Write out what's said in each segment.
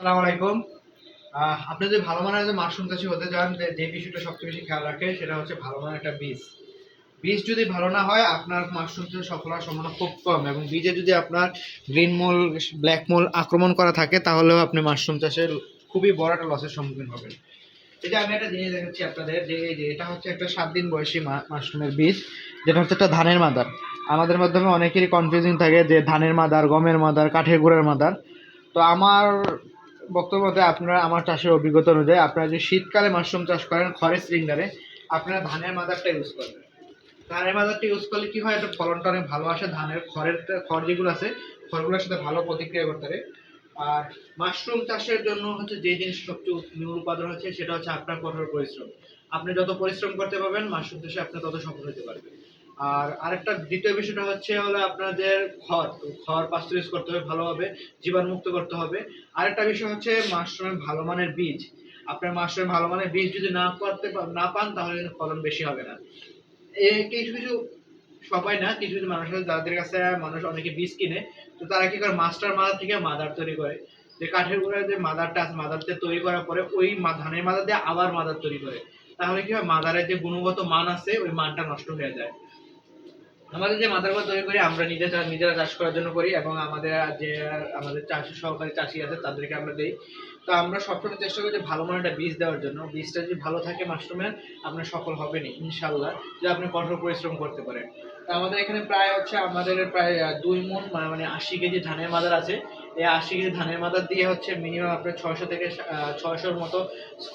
আসসালামু আলাইকুম। আপনি যদি ভালো মানের যে মাশরুম চাষি হতে চান, যে বিষয়টা সবচেয়ে বেশি খেয়াল রাখে, সেটা হচ্ছে ভালো মানের একটা বীজ। বীজ যদি ভালো না হয়, আপনার মাশরুম চাষে সফল সম্ভাবনা খুব কম এবং বীজে যদি আপনার গ্রিন মোল, ব্ল্যাক মোল আক্রমণ করা থাকে, তাহলেও আপনি মাশরুম চাষে খুবই বড় একটা লসের সম্মুখীন হবেন। এই যে আমি একটা জিনিস দেখাচ্ছি আপনাদের, যে এই যে এটা হচ্ছে একটা সাত দিন বয়সী মাশরুমের বীজ, যেটা হচ্ছে একটা ধানের মাদার। আমাদের মাধ্যমে অনেকেরই কনফিউজিং থাকে যে ধানের মাদার, গমের মাদার, কাঠের গুঁড়ের মাদার। তো আমার বক্তব্য মতে আপনারা আমার চাষের অভিজ্ঞতা অনুযায়ী আপনারা যদি শীতকালে মাশরুম চাষ করেন খড়ের সিলিন্ডারে আপনারা ধানের মাদারটা ইউজ করবেন ধানের মাদারটা ইউজ করলে কি হয়, এটা ফলনটা অনেক ভালো আসে, ধানের খড়ের খড় যেগুলো আছে, খড়গুলোর সাথে ভালো প্রতিক্রিয়া করতে পারে। আর মাশরুম চাষের জন্য হচ্ছে যে জিনিস সবচেয়ে মূল উপাদান হচ্ছে সেটা হচ্ছে আপনার কঠোর পরিশ্রম। আপনি যত পরিশ্রম করতে পারবেন, মাশরুম চাষে আপনি তত সফল হতে পারবেন। আর আরেকটা দ্বিতীয় বিষয়টা হচ্ছে হলো আপনাদের খড় খড় পাস্তুরিজ করতে হবে ভালোভাবে জীবাণুমুক্ত করতে হবে। আরেকটা বিষয় হচ্ছে মাশরুমের ভালো মানের বীজ। আপনার মাশরুমের ভালো মানের বীজ যদি না করতে না পান, তাহলে কিন্তু ফলন বেশি হবে না। এ কিছু কিছু সবাই না, কিছু কিছু মানুষ আছে, যাদের কাছে মানুষ অনেকে বীজ কিনে, তো তারা কি করে, মাস্টার মাদার থেকে মাদার তৈরি করে। যে কাঠের গুঁড়া যে মাদারটা আছে মাদারটা তৈরি করার পরে ওই ধানের মাদার দিয়ে আবার মাদার তৈরি করে। তাহলে কি হয়, মাদারের যে গুণগত মান আছে, ওই মানটা নষ্ট হয়ে যায়। আমাদের যে মাদারগুলো তৈরি করি, আমরা নিজে নিজেরা চাষ করার জন্য করি এবং আমাদের যে, আমাদের চাষি সহকারী চাষি আছে, তাদেরকে আমরা দিই। তো আমরা সবসময় চেষ্টা করি যে ভালো মানের একটা বীজ দেওয়ার জন্য। বীজটা যদি ভালো থাকে মাশরুমের আপনার সফল হবেনই, ইনশাল্লাহ, যে আপনি কঠোর পরিশ্রম করতে পারেন। তো আমাদের এখানে প্রায় হচ্ছে আমাদের প্রায় দুই মানে- মানে আশি কেজি ধানের মাদার আছে। এই আশি কেজি ধানের মাদার দিয়ে হচ্ছে মিনিমাম আপনার ছয়শো থেকে ছয়শোর মতো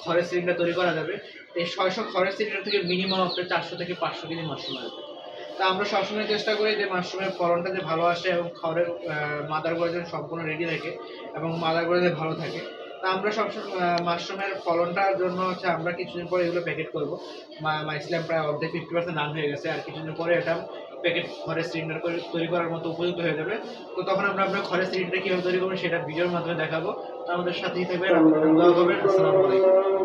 খড়ের সিলিন্ডার তৈরি করা যাবে। এই ছয়শো খড়ের সিলিন্ডার থেকে মিনিমাম আপনার চারশো থেকে পাঁচশো কেজি মাশরুম আসবে। তা আমরা সবসময় চেষ্টা করি যে মাশরুমের ফলনটা যে ভালো আসে এবং খড়ের মাদারগুলো যেন সম্পূর্ণ রেডি থাকে এবং মাদারগুলো যে ভালো থাকে। তা আমরা সবসময় মাশরুমের ফলনটার জন্য হচ্ছে আমরা কিছুদিন পরে এগুলো প্যাকেট করব। মাইসিলাম প্রায় অর্ধেক ফিফটি পার্সেন্ট রান হয়ে গেছে। আর কিছুদিন পরে এটা প্যাকেট ঘরের সিলিন্ডার করে তৈরি করার মতো উপযুক্ত হয়ে যাবে। তো তখন আমরা আপনার ঘরের সিলিন্ডার কীভাবে তৈরি করব সেটা ভিডিওর মাধ্যমে দেখাবো। তো আমাদের সাথেই আপনারা আসসালামু আলাইকুম।